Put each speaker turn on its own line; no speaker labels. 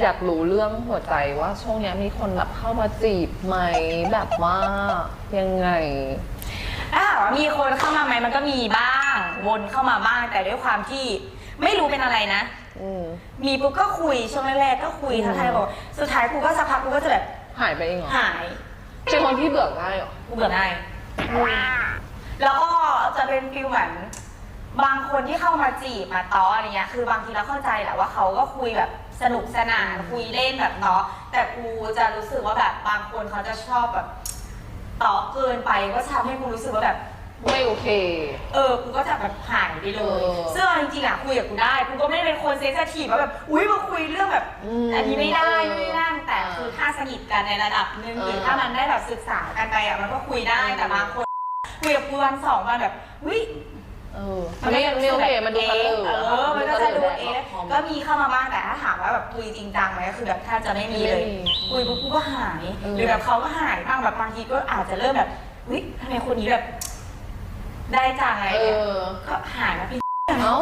อยากรู้เรื่องหัวใจว่าช่วงเนี้ยมีคนแบบเข้ามาจีบไหมแบบว่ายังไง
ถ้าถามว่ามีคนเข้ามาไหมมันก็มีบ้าง วนเข้ามาบ้างแต่ด้วยความที่ไม่รู้เป็นอะไรนะ
อืม
มีปุ๊บก็คุยช่วงแรกๆก็คุย
อืม
ทักทายบอกสุดท้ายกูก็สักพักกูก็จะแบบ
หายไปเองเหรอ
หาย
เป็นคนที่เบื่อง่ายเหรอ
กูเบื่อง่ายแล้วก็จะเป็นฟิลเหมือนบาง คนที่เข้ามาจีบมาต้ออะไรเงี้ยคือบางทีเราเข้าใจแหละว่าเขาก็คุยแบบสนุกสนานคุยเล่นแบบต้อแต่กูจะรู้สึกว่าแบบบางคนเขาจะชอบแบบต้อเกินไปก็ทำให้กูรู้สึกว่าแบบ
ไม่โอเค
เออ กูก็จะแบบหายไปเลย
เออ
ซึ่งเอาจริงๆอะคุยกับกูได้ กูก็ไม่ได้เป็นคนเซนซิทีฟว่าแบบ อุ้ยมาคุยเรื่องแบบ
อืม
อันนี้ไม่ได้
เออ
ไม่ได้นั่นแต่
อ่า
คือถ้าสนิทกันในระดับหนึ่ง
เออ
หรือถ้ามันได้แบบศึกษากันไปอะมันก็คุยได้
อืม
แต่บางคนคุยกับกูวันสองวันแบบอุ้ย
เออมันไม่ไม่โอเคมันดูตะลึง
เออ มันก็จะดูเอ๊ะ
ก็
ก็มีเข้ามาบ้างแต่ถ้าถามว่าแบบคุยจริงจังไหมก็คือแบบแทบจะไม่มีเลย
ไม่มี
คุยปุ๊บกูก็หาย
เออ
หรือแบบเขาก็หายบ้างแบบบางทีก็อาจจะเริ่มแบบอุ้ยทำไมคนนี้แบบ ได้จังอะไร
เอ
เนี่ย
อ
ก็หายมาเป็น
เอ้า